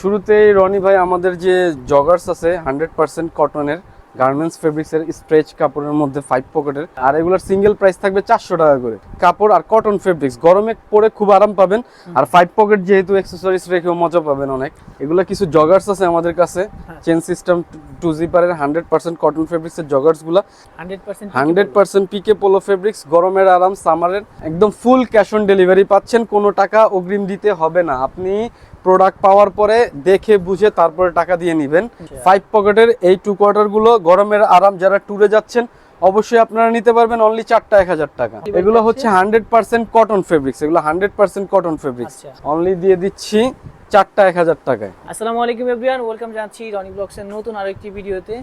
শুরুতেই রনি ভাই আমাদের যে জগার্স আছে হান্ড্রেড পার্সেন্ট কটনের গার্মেন্টস ফেব্রিক্সের স্ট্রেচ কাপড়ের মধ্যে ফাইভ পকেটের আর এগুলোর সিঙ্গেল প্রাইস থাকবে চারশো টাকা করে। কাপড় আর কটন ফেব্রিক্স গরমে পরে খুব আরাম পাবেন। আর ফাইভ পকেট যেহেতু অ্যাক্সেসরিজ রেখেও মজা পাবেন অনেক। এগুলো কিছু জগার্স আছে আমাদের কাছে। চেন সিস্টেম টু জিপারের হান্ড্রেড পার্সেন্ট কটন ফেব্রিক্সের জগার্সগুলা। Hundred percent hundred percent PK polo fabrics গরমের আরাম সামারের একদম ফুল ক্যাশ অন ডেলিভারি পাচ্ছেন। কোনো টাকা অগ্রিম দিতে হবে না। আপনি প্রোডাক্ট পাওয়ার পরে দেখে বুঝে তারপরে টাকা দিয়ে নেবেন। ফাইভ পকেটের এই টু কোয়ার্টারগুলো গরমের আরাম যারা ট্যুরে যাচ্ছেন অবশ্যই আপনারা নিতে পারবেন অনলি চারটা এক হাজার টাকা। এগুলো হচ্ছে হান্ড্রেড পার্সেন্ট কটন ফেব্রিক্স এগুলো হান্ড্রেড পার্সেন্ট কটন ফেব্রিক্স আচ্ছা। অনলি দিয়ে দিচ্ছি চারটা এক হাজার টাকায়। আসসালামু আলাইকুম এভরিওয়ান ওয়েলকাম জানাচ্ছি রনি ব্লগসের নতুন আরও একটি ভিডিওতে।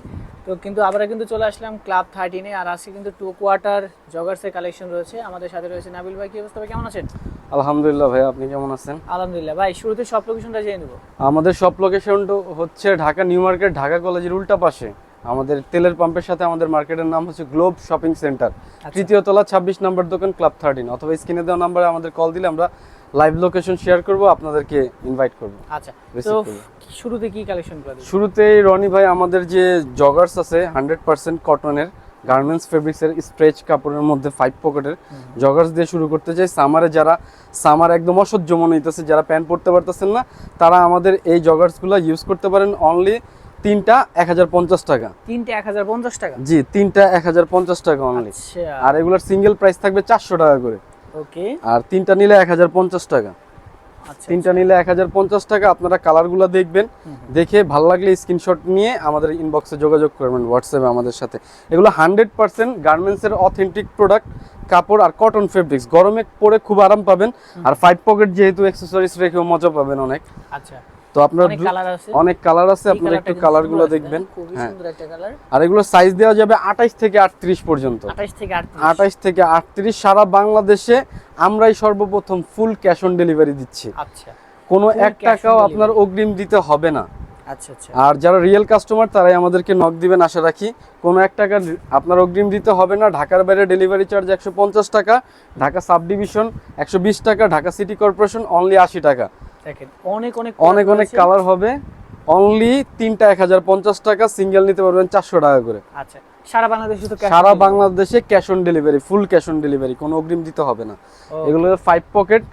তো কিন্তু আমরা কিন্তু চলে আসলাম ক্লাব থার্টিনে আর আজকে কিন্তু টু কোয়ার্টার জগার্সের কালেকশন রয়েছে। আমাদের সাথে রয়েছে নাবিল ভাই কি অবস্থা কেমন আছেন? আলহামদুলিল্লাহ ভাই আপনি কেমন আছেন? আলহামদুলিল্লাহ। ভাই শুরুতে সব লোকেশনটা জেনে নেব। আমাদের সব লোকেশনটা হচ্ছে ঢাকা নিউ মার্কেট ঢাকা কলেজের উল্টা পাশে। আমাদের তেলের পাম্পের সাথে আমাদের মার্কেটের নাম হচ্ছে গ্লোব শপিং সেন্টার। তৃতীয় তলা ছাব্বিশ নম্বর দোকান ক্লাব থার্টিন। অথবা স্ক্রিনে দেওয়া নাম্বারে আমাদের কল দিলে আমরা লাইভ লোকেশন শেয়ার করব আপনাদেরকে ইনভাইট করব। আচ্ছা। তো। শুরুতে কি কালেকশন করে? শুরুতেই রনি ভাই আমাদের যে জগার্স আছে হান্ড্রেড পার্সেন্ট কটনের গার্মেন্টস ফেব্রিক্সের স্ট্রেচ কাপড়ের মধ্যে ফাইভ পকেটের জগার্স দিয়ে শুরু করতে চাই। সামারে যারা সামার একদম অসহ্য মনে হইতেছে যারা প্যান্ট পরতে পারতেছেন না তারা আমাদের এই জগার্সগুলো ইউজ করতে পারেন অনলি তিনটা এক হাজার পঞ্চাশ টাকা। তিনটে এক হাজার পঞ্চাশ টাকা? জি তিনটা এক হাজার পঞ্চাশ টাকা অনলি আচ্ছা। আর এগুলোর সিঙ্গেল প্রাইস থাকবে চারশো টাকা করে। ওকে আর তিনটা নিলে এক হাজার পঞ্চাশ টাকা। তিনটা নিলে এক হাজার পঞ্চাশ টাকা। আপনারা কালারগুলো দেখবেন দেখে ভালো লাগলে স্ক্রিনশট নিয়ে আমাদের ইনবক্সে যোগাযোগ করবেন হোয়াটসঅ্যাপে আমাদের সাথে। এগুলো হান্ড্রেড পার্সেন্ট গার্মেন্টসের অথেন্টিক প্রোডাক্ট কাপড় আর কটন ফেব্রিক্স গরমে পরে খুব আরাম পাবেন। আর ফাইভ পকেট যেহেতু অ্যাক্সেসরিজ রেখেও মজা পাবেন অনেক। আচ্ছা। তো আপনার অনেক কালার আছে। আপনারা একটু কালার কালারগুলো দেখবেন। হ্যাঁ। আর এগুলো সাইজ দেওয়া যাবে আঠাইশ থেকে আটত্রিশ পর্যন্ত। আঠাশ থেকে আটত্রিশ। আঠাইশ থেকে আটত্রিশ সারা বাংলাদেশে আমরাই সর্বপ্রথম ফুল ক্যাশ অন ডেলিভারি দিচ্ছি। আচ্ছা। কোনো এক টাকাও আপনার অগ্রিম দিতে হবে না। আর যারা রিয়েল কাস্টমার তারাই আমাদেরকে নক দিবেন আশা রাখি। কোনো এক টাকা আপনার অগ্রিম দিতে হবে না। ঢাকার বাইরে ডেলিভারি চার্জ একশো পঞ্চাশ টাকা ঢাকা সাব ডিভিশন একশো বিশ টাকা ঢাকা সিটি কর্পোরেশন অনলি আশি টাকা। অনেক অনেক অনেক অনেক কালার হবে। অনলি তিনটা এক হাজার পঞ্চাশ টাকা সিঙ্গেল নিতে পারবেন চারশো টাকা করে। আচ্ছা সারা বাংলাদেশে তো সারা বাংলাদেশে cash on delivery full cash on delivery কোনো অগ্রিম দিতে হবে না। এগুলো ফাইভ পকেট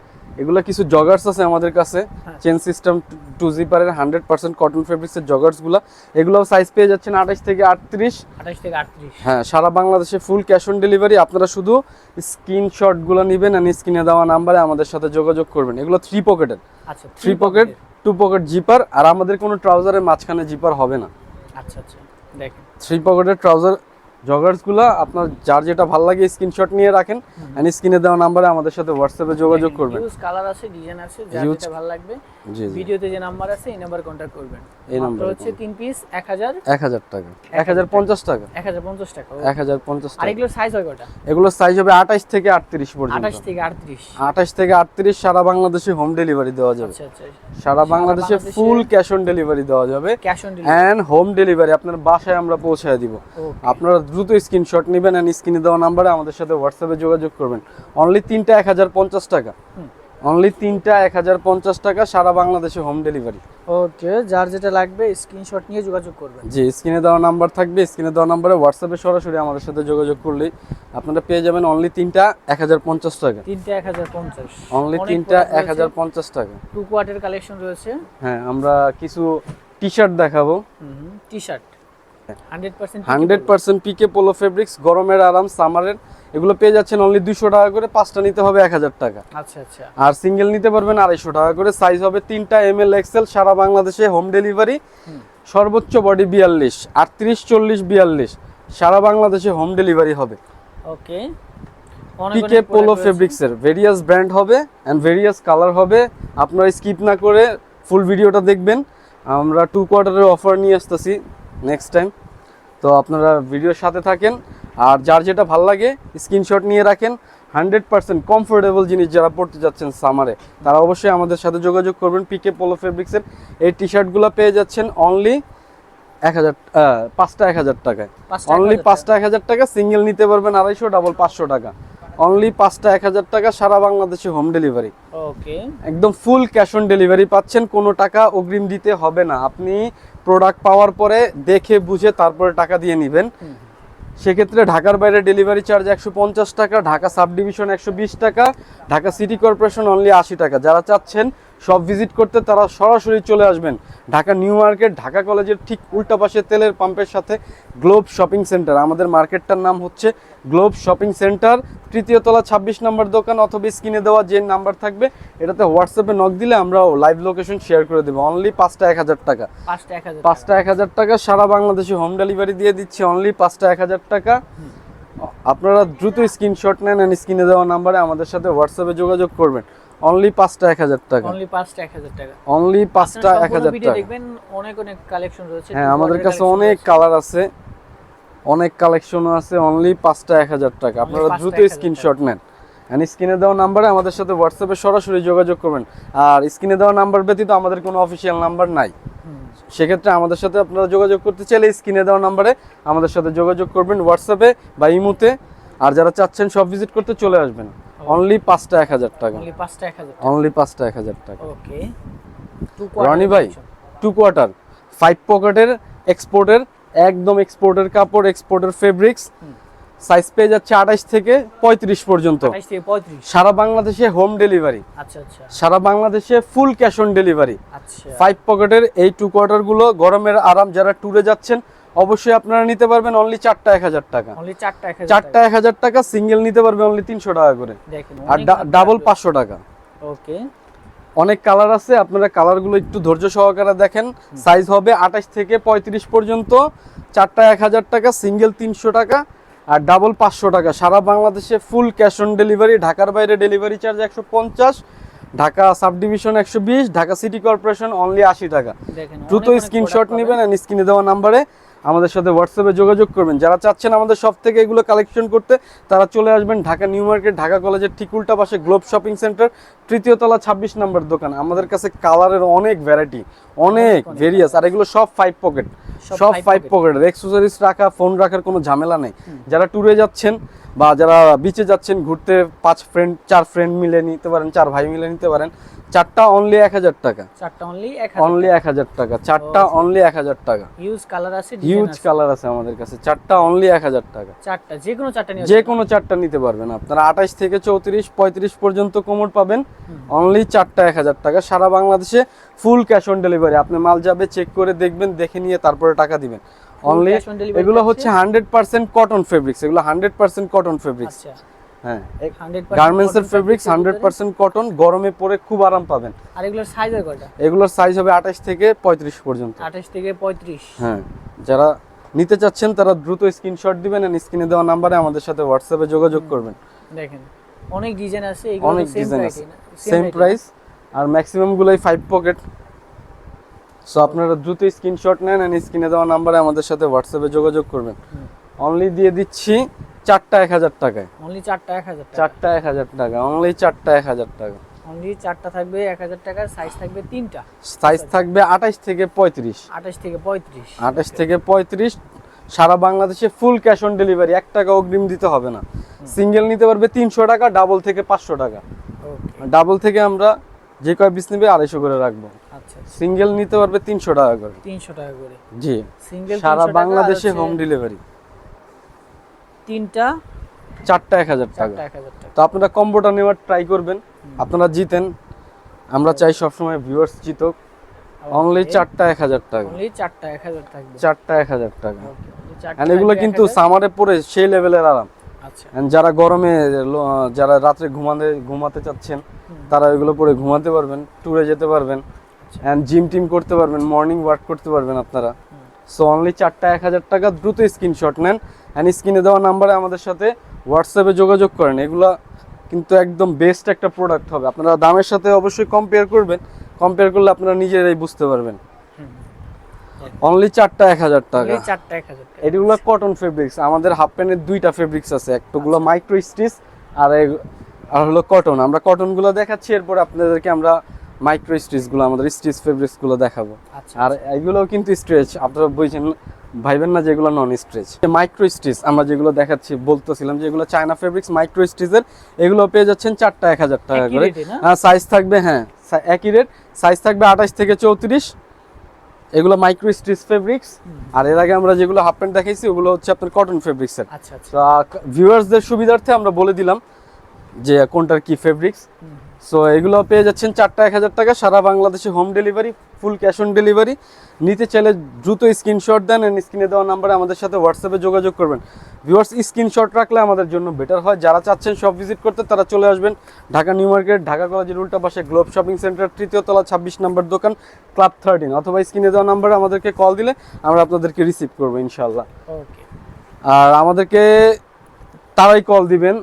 এগুলো কিছু জগার্স আছে আমাদের কাছে। চেন সিস্টেম টু জিপারের হান্ড্রেড পার্সেন্ট কটন ফেব্রিক্সের জগার্সগুলা। এগুলো সাইজ পেয়ে যাচ্ছেন আঠাশ থেকে আটত্রিশ। আঠাশ থেকে আটত্রিশ। হ্যাঁ সারা বাংলাদেশে ফুল ক্যাশ অন ডেলিভারি আপনারা শুধু স্ক্রিনশটগুলো নেবেন আর স্ক্রিনে দেওয়া নাম্বারে আমাদের সাথে যোগাযোগ করবেন। এগুলো থ্রি পকেটের আচ্ছা three pocket two pocket zipper আর আমাদের কোনো ট্রাউজারের মাঝখানে জিপার হবে না। আচ্ছা আচ্ছা। দেখেন। থ্রি পকেটের ট্রাউজার জগার্সগুলো আপনার যার যেটা ভালো লাগে স্ক্রিনশট নিয়ে রাখেন আর স্ক্রিনে দেওয়া নাম্বারে আমাদের সাথে হোয়াটসঅ্যাপে যোগাযোগ করবেন। ইউজ কালার আছে ডিজাইন আছে যার যেটা ভালো লাগবে। ভিডিওতে যে নাম্বার আছে এই নাম্বার কন্ট্যাক্ট করবেন। এই নাম্বারে হচ্ছে তিন পিস এক হাজার। এক হাজার টাকা। এক হাজার পঞ্চাশ টাকা। এক হাজার পঞ্চাশ টাকা এক হাজার পঞ্চাশ আর টাকা এগুলোর সাইজ হয় কটা এগুলোর সাইজ হবে আঠাশ থেকে আটত্রিশ পর্যন্ত। আঠাশ থেকে আটত্রিশ। আঠাশ থেকে আটত্রিশ সারা বাংলাদেশে হোম ডেলিভারি দেওয়া যাবে। আচ্ছা আচ্ছা সারা বাংলাদেশে ফুল ক্যাশ অন ডেলিভারি দেওয়া যাবে। Cash on delivery and home delivery আপনার বাসায় আমরা পৌঁছায় দিব। আপনারা দ্রুত স্ক্রিনশট নেবেন অ্যান্ড স্ক্রিনে দেওয়া নাম্বারে আমাদের সাথে হোয়াটসঅ্যাপে যোগাযোগ করবেন। অনলি তিনটা এক হাজার পঞ্চাশ টাকা। অনলি তিনটা এক হাজার পঞ্চাশ টাকা সারা বাংলাদেশে হোম ডেলিভারি ওকে যার যেটা লাগবে স্ক্রিনশট নিয়ে যোগাযোগ করবেন। জি স্ক্রিনে দেওয়া নাম্বার থাকবে স্ক্রিনে দেওয়া নাম্বারে হোয়াটসঅ্যাপে সরাসরি আমাদের সাথে যোগাযোগ করলেই আপনারা পেয়ে যাবেন অনলি তিনটা এক হাজার পঞ্চাশ টাকা। তিনটে এক হাজার পঞ্চাশ। অনলি তিনটা এক হাজার পঞ্চাশ টাকা। টু কোয়ার্টের কালেকশন রয়েছে। হ্যাঁ আমরা কিছু টি শার্ট দেখাবো। T shirt hundred percent hundred percent PK polo fabrics গরমের আরাম সামারের এগুলো পেয়ে যাচ্ছেন অনলি দুশো টাকা করে পাঁচটা নিতে হবে এক হাজার টাকা। আচ্ছা আচ্ছা। আর সিঙ্গেল নিতে পারবেন আড়াইশো টাকা করে সাইজ হবে তিনটা এম এল এক্সেল সারা বাংলাদেশে হোম। ডেলিভারি সর্বোচ্চ বডি বিয়াল্লিশ আটত্রিশ চল্লিশ বিয়াল্লিশ সারা বাংলাদেশে হোম ডেলিভারি হবে। ওকে। পিকে পোলো ফেব্রিক্সের ভেরিয়াস ব্র্যান্ড হবে অ্যান্ড ভেরিয়াস কালার হবে। আপনারা স্কিপ না করে ফুল ভিডিওটা দেখবেন। আমরা টু কোয়ার্টারের অফার নিয়ে আসতেছি নেক্সট টাইম তো আপনারা ভিডিওর সাথে থাকেন। আর যার যেটা ভালো লাগে স্ক্রিনশট নিয়ে রাখেন। হান্ড্রেড পার্সেন্ট কমফোর্টেবল জিনিস যারা পড়তে যাচ্ছেন সামারে তারা অবশ্যই আমাদের সাথে যোগাযোগ করবেন পিকে পোলো ফেব্রিক্সের এই টি শার্টগুলো পেয়ে যাচ্ছেন অনলি এক হাজার পাঁচটা এক হাজার টাকায়। অনলি পাঁচটা এক হাজার টাকা সিঙ্গেল নিতে পারবেন আড়াইশো ডাবল পাঁচশো টাকা। অনলি পাঁচটা এক হাজার টাকা সারা বাংলাদেশে হোম ডেলিভারি ওকে একদম ফুল ক্যাশ অন ডেলিভারি পাচ্ছেন কোনো টাকা অগ্রিম দিতে হবে না। আপনি প্রোডাক্ট পাওয়ার পরে দেখে বুঝে তারপরে টাকা দিয়ে নেবেন। সেক্ষেত্রে ঢাকার বাইরে ডেলিভারি চার্জ একশো পঞ্চাশ টাকা ঢাকা সাব ডিভিশন একশো বিশ টাকা ঢাকা সিটি কর্পোরেশন অনলি আশি টাকা। যারা চাচ্ছেন সব ভিজিট করতে তারা সরাসরি চলে আসবেন। ঢাকা নিউ মার্কেট ঢাকা কলেজের ঠিক উল্টা পাশে তেলের পাম্পের সাথে গ্লোব শপিং সেন্টার। আমাদের মার্কেটটার নাম হচ্ছে গ্লোব শপিং সেন্টার। তৃতীয় তলা ছাব্বিশ নম্বর দোকান অথবা স্ক্রিনে দেওয়া যে নাম্বার থাকবে এটাতে হোয়াটসঅ্যাপে নক দিলে আমরা লাইভ লোকেশন শেয়ার করে দেবো। অনলি পাঁচটা এক হাজার টাকা। পাঁচটা এক হাজার টাকা সারা বাংলাদেশে হোম ডেলিভারি দিয়ে দিচ্ছি। অনলি পাঁচটা এক হাজার টাকা। আপনারা দ্রুত স্ক্রিনশট নেন অ্যান্ড স্ক্রিনে দেওয়া নাম্বারে আমাদের সাথে হোয়াটসঅ্যাপে যোগাযোগ করবেন। অনলি পাঁচটা এক হাজার টাকা। অনলি পাঁচটা এক হাজার টাকা। অনলি পাঁচটা এক হাজার টাকা। দেখবেন অনেক অনেক কালেকশন রয়েছে হ্যাঁ আমাদের কাছে অনেক কালার আছে অনেক কালেকশনও আছে অনলি পাঁচটা এক হাজার টাকা। আপনারা দ্রুত 1000 স্ক্রিনশট নেন। অ্যান্ড স্ক্রিনে দেওয়া নাম্বারে আমাদের সাথে হোয়াটসঅ্যাপে সরাসরি যোগাযোগ করবেন। আর স্ক্রিনে দেওয়া নাম্বার ব্যতীত আমাদের কোনো অফিসিয়াল নাম্বার নাই। সেক্ষেত্রে আমাদের সাথে আপনারা যোগাযোগ করতে চাইলে স্ক্রিনে দেওয়া নাম্বারে আমাদের সাথে যোগাযোগ করবেন হোয়াটসঅ্যাপে বা ইমুতে। আর যারা চাচ্ছেন সব ভিজিট করতে চলে আসবেন। অনলি পাঁচটা এক হাজার টাকা। অনলি পাঁচটা এক হাজার অনলি পাঁচটা এক হাজার টাকা। ওকে রনি ভাই টু কোয়ার্টার ফাইভ পকেটের এক্সপোর্টের একদম এক্সপোর্টের কাপড় এক্সপোর্টের ফেব্রিক্স সাইজ পেয়ে যাচ্ছে আঠাশ থেকে পঁয়ত্রিশ পর্যন্ত। সারা বাংলাদেশে হোম ডেলিভারি আচ্ছা আচ্ছা। সারা বাংলাদেশে full cash on delivery five পকেটের এই টু কোয়ার্টারগুলো গরমের আরাম যারা ট্যুরে যাচ্ছেন অবশ্যই আপনারা নিতে পারবেন অনলি চারটা এক হাজার টাকা। চারটা এক হাজার টাকা। সিঙ্গেল নিতে পারবে অনলি তিনশো টাকা করে। আর ডাবল পাঁচশো টাকা। ওকে। অনেক কালার আছে আপনারা কালারগুলো একটু ধৈর্য সহকারে দেখেন। সাইজ হবে আঠাশ থেকে পঁয়ত্রিশ পর্যন্ত। চারটা এক হাজার টাকা সিঙ্গেল তিনশো টাকা আর ডাবল পাঁচশো টাকা। সারা বাংলাদেশে ফুল ক্যাশ অন ডেলিভারি ঢাকার বাইরে ডেলিভারি চার্জ একশো পঞ্চাশ ঢাকা সাব ডিভিশন একশো বিশ ঢাকা সিটি কর্পোরেশন অনলি আশি টাকা। দ্রুত স্ক্রিনশট নেবেন স্ক্রিনে দেওয়া নাম্বারে আমাদের সাথে হোয়াটসঅ্যাপে যোগাযোগ করবেন। যারা চাচ্ছেন আমাদের সব থেকে এগুলো কালেকশন করতে তারা চলে আসবেন ঢাকা নিউ মার্কেট ঢাকা কলেজের ঠিক উল্টা পাশে গ্লোব শপিং সেন্টার তৃতীয় তলা ছাব্বিশ নম্বর দোকান। আমাদের কাছে কালারের অনেক ভ্যারাইটি অনেক ভেরিয়াস আর এগুলো সব ফাইভ পকেট সব ফাইভ। পকেটের এক্সেসরিজ রাখা ফোন রাখার কোনো ঝামেলা নেই। যারা ট্যুরে যাচ্ছেন বা যারা বিচে যাচ্ছেন ঘুরতে পাঁচ ফ্রেন্ড চার ফ্রেন্ড মিলে নিতে পারেন চার ভাই মিলে নিতে পারেন চারটা অনলি এক হাজার টাকা। চারটা অনলি অনলি এক হাজার টাকা। চারটা অনলি এক হাজার টাকা। ইউজ কালার আছে হিউজ কালার আছে। আমাদের কাছে। চারটা অনলি এক হাজার টাকা। চারটা যে কোনো চারটা যে কোনো চারটা নিতে পারবেন আপনারা। আঠাশ থেকে চৌত্রিশ পঁয়ত্রিশ পর্যন্ত কোমর পাবেন। অনলি চারটা এক হাজার টাকা। সারা বাংলাদেশে ফুল ক্যাশ অন ডেলিভারি আপনি মাল যাবে চেক করে দেখবেন দেখে নিয়ে তারপরে টাকা দিবেন। অনলি এগুলো হচ্ছে হান্ড্রেড পার্সেন্ট কটন ফেব্রিক্স এগুলো হান্ড্রেড পার্সেন্ট কটন ফেব্রিক্স আচ্ছা। হ্যাঁ। গার্মেন্টস এর ফেব্রিক্স হান্ড্রেড পার্সেন্ট কটন গরমে পরে খুব আরাম পাবেন। আর এগুলোর সাইজ হয় কয়টা? এগুলোর সাইজ হবে আঠাশ থেকে পঁয়ত্রিশ পর্যন্ত। থেকে হ্যাঁ। যারা নিতে চাচ্ছেন তারা দ্রুত স্ক্রিনশট দিবেন স্ক্রিনে দেওয়া নাম্বারে আমাদের সাথে হোয়াটসঅ্যাপে যোগাযোগ করবেন। দেখেন অনেক ডিজাইন আছে এগুলো অনেক সেম ডিজাইন প্রাইস আছে। সেম প্রাইস আর ম্যাক্সিমাম গুলোই ফাইভ পকেট সো আপনারা দ্রুত স্ক্রিনশট নেন স্ক্রিনে দেওয়া নাম্বারে আমাদের সাথে হোয়াটসঅ্যাপে যোগাযোগ করবেন। অনলি দিয়ে দিচ্ছি চারটা এক হাজার টাকায়। অনলি চারটা এক হাজার চারটা এক হাজার টাকা অনলি চারটা এক হাজার টাকা। অনলি চারটা থাকবে এক হাজার টাকার সাইজ থাকবে তিনটা। সাইজ থাকবে আঠাশ থেকে পঁয়ত্রিশ। আঠাশ থেকে পঁয়ত্রিশ। আঠাশ থেকে পঁয়ত্রিশ সারা বাংলাদেশে ফুল ক্যাশ অন ডেলিভারি এক টাকা অগ্রিম দিতে হবে না। সিঙ্গেল নিতে পারবে তিনশো টাকা ডাবল থেকে পাঁচশো টাকা। ডাবল থেকে আমরা যে কয় পিস নেবে আড়াইশো করে রাখব। আচ্ছা সিঙ্গেল নিতে পারবে তিনশো টাকা করে। তিনশো টাকা করে। জি সিঙ্গেল সারা বাংলাদেশে হোম ডেলিভারি তিনটা। চারটা এক হাজার টাকা। টাকা। তো আপনারা কম্বোটা নেওয়ার ট্রাই করবেন। আপনারা জিতেন। আমরা চাই সবসময় ভিউয়ার্স জিতুক। অনলি চারটা এক হাজার টাকা। অনলি চারটা এক হাজার থাকবে। চারটা এক হাজার টাকা। আর এগুলো কিন্তু সামারে পরে সেই লেভেলের আরাম। আচ্ছা। যারা গরমে যারা রাত্রে ঘুমাতে ঘুমাতে চাচ্ছেন তারা এগুলো পরে ঘুমাতে পারবেন ট্যুরে যেতে পারবেন। অ্যান্ড জিম টিম করতে পারবেন মর্নিং ওয়ার্ক করতে পারবেন আপনারা। সো অনলি চারটা এক হাজার টাকা দ্রুত স্ক্রিনশট নেন অ্যান্ড স্ক্রিনে দেওয়া নাম্বারে আমাদের সাথে হোয়াটসঅ্যাপে যোগাযোগ করেন। এগুলা কিন্তু একদম বেস্ট একটা প্রোডাক্ট হবে। আপনারা দামের সাথে অবশ্যই কম্পেয়ার করবেন। কম্পেয়ার করলে আপনারা নিজেরাই বুঝতে পারবেন। অনলি চারটা এক হাজার টাকা। এগুলো কটন ফেব্রিক্স আমাদের হাফ প্যান্টের দুইটা ফেব্রিক্স আছে। একটাগুলো মাইক্রো স্টিচ আর আর হলো কটন আমরা কটনগুলো দেখাচ্ছি এরপর আপনাদেরকে আমরা মাইক্রো স্টিচগুলো আমাদের স্টিচ ফেব্রিক্সগুলো দেখাবো। আচ্ছা আর এগুলোও কিন্তু স্ট্রেচ আপনারা বুঝছেন ভাইবেন না যেগুলো নন স্ট্রেচ মাইক্রো স্টিচ আমরা যেগুলো দেখাচ্ছি বলতেছিলাম যে এগুলো চায়না ফেব্রিক্স মাইক্রো স্টিচের এগুলো পেয়ে যাচ্ছেন চারটা এক হাজার টাকা করে। না? হ্যাঁ সাইজ থাকবে হ্যাঁ একই রেট সাইজ থাকবে আঠাশ থেকে চৌত্রিশ। এগুলো মাইক্রো স্টিচ ফেব্রিক্স আর এর আগে আমরা যেগুলো হাফ প্যান্ট দেখাইছি ওগুলো হচ্ছে আপনার কটন ফেব্রিক্সের আচ্ছা আচ্ছা। ভিউয়ার্সদের সুবিধার্থে আমরা বলে দিলাম যে কোনটার কি ফেব্রিক্স সো এগুলো পেয়ে যাচ্ছেন চারটা এক হাজার টাকা। সারা বাংলাদেশে home delivery full cash on delivery নিতে চাইলে দ্রুত স্ক্রিনশট দেন এন্ড স্ক্রিনে দেওয়া নাম্বারে আমাদের সাথে হোয়াটসঅ্যাপে যোগাযোগ করবেন। ভিউয়ার্স স্ক্রিনশট রাখলে আমাদের জন্য বেটার হয়। যারা চাচ্ছেন সব ভিজিট করতে তারা চলে আসবেন ঢাকা নিউ মার্কেট ঢাকা কলেজের উল্টা পাশে গ্লোব শপিং সেন্টার তৃতীয় তলা ছাব্বিশ নম্বর দোকান ক্লাব থার্টিন অথবা স্ক্রিনে দেওয়া নাম্বারে আমাদেরকে কল দিলে আমরা আপনাদেরকে রিসিভ করব ইনশাল্লাহ ওকে আর আমাদেরকে তারাই কল দিবেন।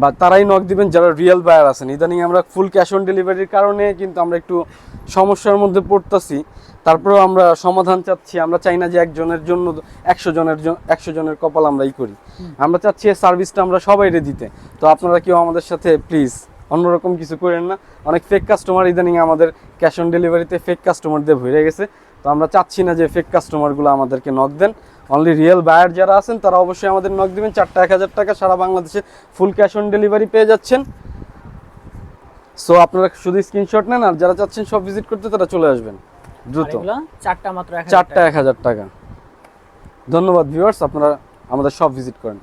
বা তারাই নক দিবেন যারা রিয়েল বায়ার আছেন। ইদানিং আমরা ফুল ক্যাশ অন ডেলিভারির কারণে কিন্তু আমরা একটু সমস্যার মধ্যে পড়তাছি। তারপরেও আমরা সমাধান চাচ্ছি। আমরা চাই না যে একজনের জন্য একশো জনের একশো জনের কপাল আমরা ই করি আমরা চাচ্ছি এই সার্ভিসটা আমরা সবাইরে দিতে। তো আপনারা কেউ আমাদের সাথে প্লিজ অন্যরকম কিছু করেন না। অনেক ফেক কাস্টমার ইদানিং আমাদের ক্যাশ অন ডেলিভারিতে ফেক কাস্টমারদের ভরে গেছে। তো আমরা চাচ্ছি না যে ফেক কাস্টমারগুলো আমাদেরকে নক দেন। অনলি রিয়েল বায়ার যারা আছেন তারা অবশ্যই আমাদের নক দেবেন। চারটা এক হাজার টাকা সারা বাংলাদেশে ফুল ক্যাশ অন ডেলিভারি পেয়ে যাচ্ছেন। সো আপনারা শুধু স্ক্রিনশট নেন আর যারা চাচ্ছেন সব ভিজিট করতে তারা চলে আসবেন। দ্রুত। চারটা মাত্র চারটা এক হাজার টাকা। ধন্যবাদ ভিউয়ার্স আপনারা আমাদের সব ভিজিট করেন।